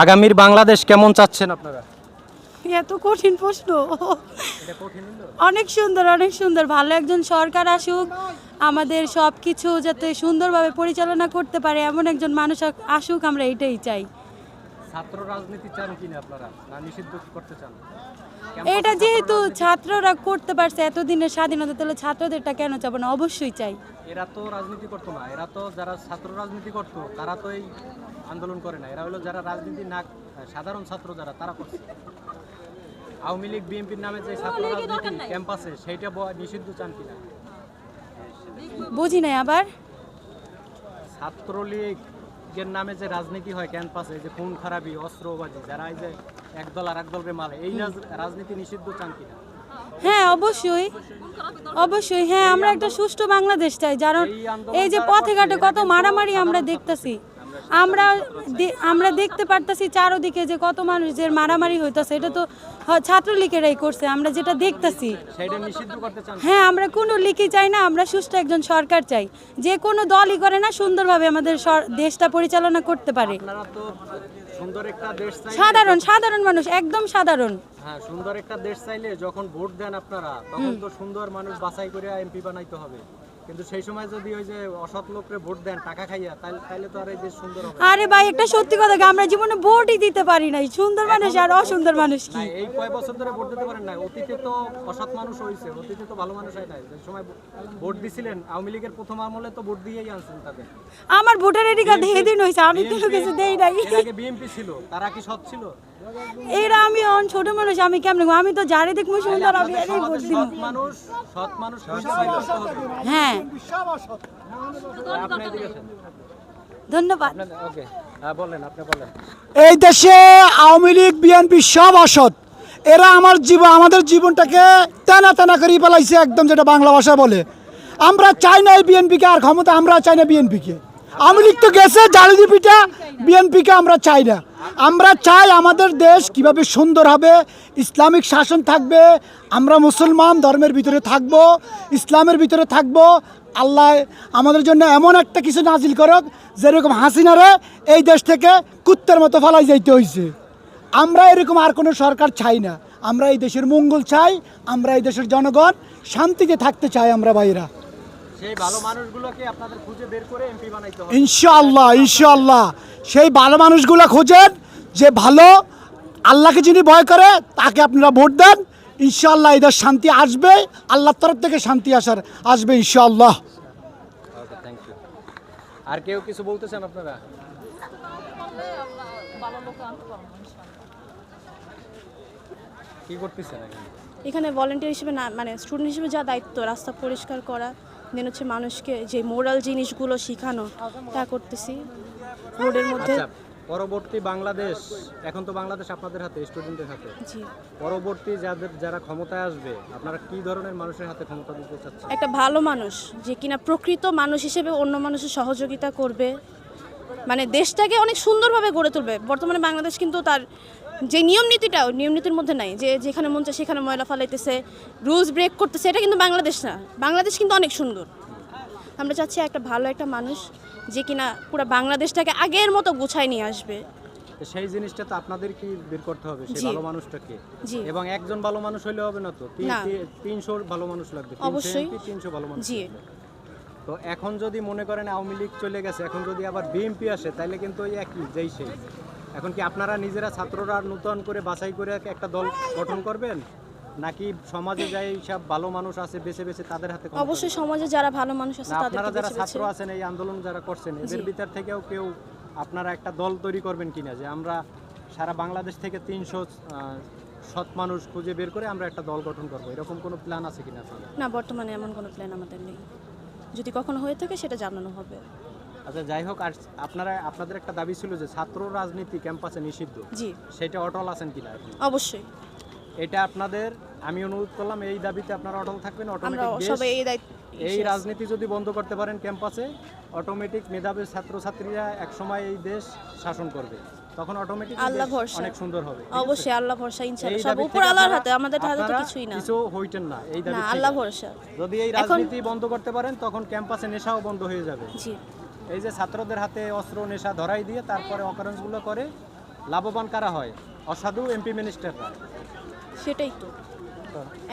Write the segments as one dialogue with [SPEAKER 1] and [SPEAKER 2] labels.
[SPEAKER 1] আগামীর বাংলাদেশ কেমন চাচ্ছেন আপনারা?
[SPEAKER 2] এত কঠিন প্রশ্ন। অনেক সুন্দর অনেক সুন্দর। ভালো একজন সরকার আসুক আমাদের সব কিছু যাতে সুন্দরভাবে পরিচালনা করতে পারে এমন একজন মানুষ আসুক আমরা এটাই চাই।
[SPEAKER 1] ছাত্র রাজনীতি চান কিনা আপনারা? না নিষিদ্ধ করতে চান?
[SPEAKER 2] এটা যেহেতু ছাত্ররা করতে পারছে এতদিনের স্বাধীনতা তাহলে ছাত্রদেরটা কেন চাবো না? অবশ্যই চাই।
[SPEAKER 1] এরা তো রাজনীতি করতো না। এরা তো যারা ছাত্র রাজনীতি করতো তারা তো এই আন্দোলন করে না। এরা হলো যারা রাজনীতি না সাধারণ ছাত্র যারা তারা করছে। আওয়ামী লীগ বিএনপির নামে যে ছাত্র রাজনীতি ক্যাম্পাসে সেইটা ব- নিষিদ্ধ চান কিনা?
[SPEAKER 2] বুঝি নাই আবার?
[SPEAKER 1] ছাত্রলীগের নামে যে রাজনীতি হয় ক্যাম্পাসে যে খুন খারাপি অস্ত্রবাজি যারা এই যে একদল আর একদলকে মালে এই রাজনীতি নিষিদ্ধ চান কিনা?
[SPEAKER 2] হ্যাঁ অবশ্যই। অবশ্যই হ্যাঁ আমরা একটা সুষ্ঠু বাংলাদেশ চাই যারা এই যে পথে ঘাটে কত মারামারি আমরা দেখতেছি। আমরা আমরা দেখতে পারতাছি চারোদিকে যে কত মানুষের মারামারি হইতাছে এটা তো হ- ছাত্রলীগেরাই করছে আমরা যেটা দেখতাছি। হ্যাঁ আমরা কোনো লিখি চাই না আমরা সুষ্ঠু একজন সরকার চাই। যে কোনো দলই করে না সুন্দরভাবে আমাদের দেশটা পরিচালনা করতে পারে। সাধারণ সাধারণ মানুষ একদম সাধারণ।
[SPEAKER 1] হ্যাঁ সুন্দর একটা দেশ চাইলে যখন ভোট দেন আপনারা তখন তো সুন্দর মানুষ বাছাই করে এমপি বানাইতে হবে। কিন্তু সেই সময় যদি ওই যে অসৎ লোকরে ভোট দেন টাকা খাইয়া তাহলে তাহলে তো আর এই দেশ সুন্দর হবে
[SPEAKER 2] আরে ভাই একটা সত্যি কথা আমরা জীবনে ভোটই দিতে পারি নাই। সুন্দর মানুষ আর অসুন্দর মানুষ কি?
[SPEAKER 1] এই কয় বছর ধরে ভোট দিতে পারেন না অতীতে তো অসৎ মানুষ হয়েছে অতীতে তো ভালো মানুষ হয় নাই। যে সময় ভোট দিছিলেন আওয়ামী লীগের প্রথম আমলে তো ভোট দিয়েই আনছেন তাদের।
[SPEAKER 2] আমার ভোটার আইডি কার্ড এদিন হয়েছে আমি কোনো কিছু দেই নাই।
[SPEAKER 1] এর আগে বিএনপি ছিল তারা কি সৎ ছিল?
[SPEAKER 2] এরা আমি অন ছোট মানুষ আমি কেমন আমি তো যারে দেখব সুন্দর আমি
[SPEAKER 1] করতে হবে
[SPEAKER 2] হ্যাঁ। ধন্যবাদ।
[SPEAKER 1] হ্যাঁ বলেন আপনি বলেন
[SPEAKER 3] এই দেশে আওয়ামী লীগ বিএনপি সব অসৎ। এরা আমার জীবন আমাদের জীবনটাকে তেনা তেনা করে পেলাইছে একদম যেটা বাংলা ভাষা বলে। আমরা চাই না এই বিএনপিকে আর ক্ষমতা আমরা চাই না বিএনপিকে। আওয়ামী লীগ তো গেছে জালিদি পিঠা বিএনপিকে আমরা চাই না। আমরা চাই আমাদের দেশ কীভাবে সুন্দর হবে, ইসলামিক শাসন থাকবে, আমরা মুসলমান ধর্মের ভিতরে থাকব, ইসলামের ভিতরে থাকব, আল্লাহ আমাদের জন্য এমন একটা কিছু নাজিল করক, যেরকম হাসিনারে এই দেশ থেকে কুত্তের মতো ফালাই যাইতে হয়েছে আমরা এরকম আর কোনো সরকার চাই না। আমরা এই দেশের মঙ্গল চাই, আমরা এই দেশের জনগণ শান্তিতে থাকতে চাই আমরা ভাইরা।
[SPEAKER 1] সেই ভালো মানুষগুলোকে আপনাদের খুঁজে বের করে এমপি বানাইতে হবে।
[SPEAKER 3] ইনশাআল্লাহ ইনশাআল্লাহ। সেই ভালো মানুষগুলো খোঁজেন যে ভালো আল্লাহকে যিনি ভয় করে তাকে আপনারা ভোট দেন। ইনশাআল্লাহ এদের শান্তি আসবে আল্লাহর তরফ থেকে শান্তি আসার আসবে ইনশাআল্লাহ।
[SPEAKER 1] ইউ আর কেউ কিছু বলতেছেন আপনারা? কি করতেছেন এখানে?
[SPEAKER 4] ভলেন্টিয়ার হিসেবে না মানে স্টুডেন্ট হিসেবে যা দায়িত্ব রাস্তা পরিষ্কার করা দেন হচ্ছে মানুষকে যে মোরাল জিনিসগুলো শেখানো তা করতেছি। রোডের মধ্যে
[SPEAKER 1] আচ্ছা পরবর্তী বাংলাদেশ এখন তো বাংলাদেশ আপনাদের হাতে স্টুডেন্টদের হাতে।
[SPEAKER 4] জি।
[SPEAKER 1] পরবর্তী যাদের যারা ক্ষমতায় আসবে আপনারা কি ধরনের মানুষের হাতে ক্ষমতা দিতে চাচ্ছেন?
[SPEAKER 4] একটা ভালো মানুষ যে কিনা প্রকৃত মানুষ হিসেবে অন্য মানুষের সহযোগিতা করবে মানে দেশটাকে অনেক সুন্দরভাবে গড়ে তুলবে বর্তমানে বাংলাদেশ কিন্তু তার যে নিয়ম নীতিটা ওই নিয়ম নীতির মধ্যে নাই যে যেখানে মন চায় সেখানে ময়লা ফালাইতেছে রুলস ব্রেক করতেছে এটা কিন্তু বাংলাদেশ না বাংলাদেশ কিন্তু অনেক সুন্দর আমরা চাচ্ছি একটা ভালো একটা মানুষ যে কিনা পুরো বাংলাদেশটাকে আগের মতো গুছায় নিয়ে আসবে
[SPEAKER 1] সেই জিনিসটা তো আপনাদের কি বের করতে হবে সেই। ভালো মানুষটাকে। এবং একজন ভালো মানুষ হইলে হবে না তো তিন-
[SPEAKER 4] না।
[SPEAKER 1] তি- তিনশো ভালো মানুষ লাগবে
[SPEAKER 4] অবশ্যই।
[SPEAKER 1] MP, তিনশো ভালো মানুষ
[SPEAKER 4] জি।
[SPEAKER 1] তো এখন যদি মনে করেন আওয়ামী লীগ চলে গেছে এখন যদি আবার বিএনপি আসে তাহলে কিন্তু ওই একই যেই সেই। এখন কি আপনারা নিজেরা ছাত্ররা নূতন করে বাছাই করে একটা দল গঠন করবেন? নাকি সমাজে যাই সব ভালো মানুষ আছে বেছে বেছে তাদের হাতে
[SPEAKER 4] অবশ্যই সমাজে যারা ভালো মানুষ আছে
[SPEAKER 1] আপনারা যারা ছাত্র আছেন এই আন্দোলন যারা করছেন এদের ভিতর থেকেও কেউ আপনারা একটা দল তৈরি করবেন কিনা? যে আমরা সারা বাংলাদেশ থেকে তিনশো সৎ মানুষ খুঁজে বের করে আমরা একটা দল গঠন করব। এরকম কোনো প্ল্যান আছে কিনা
[SPEAKER 4] না বর্তমানে এমন কোনো প্ল্যান আমাদের নেই। যদি কখনো হয়ে থাকে সেটা জানানো হবে।
[SPEAKER 1] আচ্ছা যাই হোক আর আপনারা আপনাদের একটা দাবি ছিল যে ছাত্র রাজনীতি ক্যাম্পাসে নিষিদ্ধ।
[SPEAKER 4] জি।
[SPEAKER 1] সেটা অটল আছেন কিনা?
[SPEAKER 4] অবশ্যই।
[SPEAKER 1] এটা আপনাদের আমি অনুরোধ করলাম এই দাবিতে আপনারা অটল থাকবেন অটোমেটিক
[SPEAKER 4] সবাই এই
[SPEAKER 1] এই রাজনীতি যদি বন্ধ করতে পারেন ক্যাম্পাসে অটোমেটিক মেধাবী ছাত্রছাত্রীরা একসময় এই দেশ শাসন করবে। তখন অটোমেটিক
[SPEAKER 4] আল্লাহ ভরসা।
[SPEAKER 1] অনেক সুন্দর হবে
[SPEAKER 4] অবশ্যই আল্লাহ ভরসা ইনশাআল্লাহ। সব উপর আল্লাহর হাতে আমাদের হাতে তো কিছুই না।
[SPEAKER 1] কিছু হইতেন না এই দাবি
[SPEAKER 4] আল্লাহ ভরসা।
[SPEAKER 1] যদি এই রাজনীতি বন্ধ করতে পারেন তখন ক্যাম্পাসে নেশাও বন্ধ হয়ে যাবে।
[SPEAKER 4] জি।
[SPEAKER 1] এই যে ছাত্রদের হাতে অস্ত্র নেশা ধরাই দিয়ে তারপরে অকারেন্সগুলো করে লাভবান কারা হয়? অসাধু এমপি মিনিস্টাররা
[SPEAKER 4] সেটাই তো।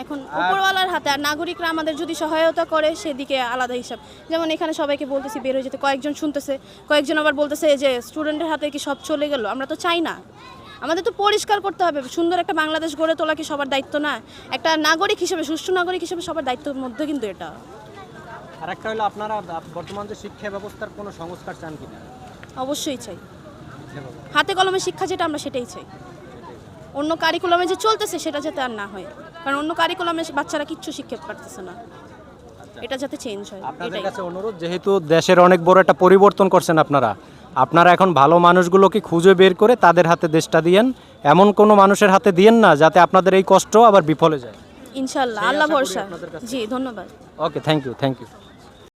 [SPEAKER 4] এখন উপরওয়ালার হাতে আর নাগরিকরা আমাদের যদি সহায়তা করে সেদিকে আলাদা হিসাব। যেমন এখানে সবাইকে বলতেছি বের হয়ে যেতে। কয়েকজন শুনতেছে কয়েকজন আবার বলতেছে যে স্টুডেন্টের হাতে কি সব চলে গেল? আমরা তো চাই না। আমাদের তো পরিষ্কার করতে হবে। সুন্দর একটা বাংলাদেশ গড়ে তোলা কি সবার দায়িত্ব না? একটা নাগরিক হিসেবে সুষ্ঠু নাগরিক হিসেবে সবার দায়িত্বের মধ্যে কিন্তু এটা।
[SPEAKER 1] আর একটা হলো আপনারা বর্তমান যে শিক্ষা ব্যবস্থার কোনো সংস্কার চান কিনা?
[SPEAKER 4] অবশ্যই চাই। হাতে কলমে শিক্ষা যেটা আমরা সেটাই চাই। অন্য কারিকুলামে যে চলতেছে সেটা যাতে আর না হয়। কারণ অন্য কারিকুলামে বাচ্চারা কিচ্ছু শিখতে পারতেছে না। এটা যাতে চেঞ্জ হয়।
[SPEAKER 1] আপনাদের কাছে অনুরোধ যেহেতু দেশের অনেক বড় একটা পরিবর্তন করছেন আপনারা আপনারা এখন ভালো মানুষগুলোকে খুঁজে বের করে তাদের হাতে দেশটা দিয়েন। এমন কোনো মানুষের হাতে দিয়েন না যাতে আপনাদের এই কষ্ট আবার বিফলে যায়।
[SPEAKER 4] ইনশাল্লাহ আল্লাহ ভরসা। জি ধন্যবাদ।
[SPEAKER 1] Okay thank you thank you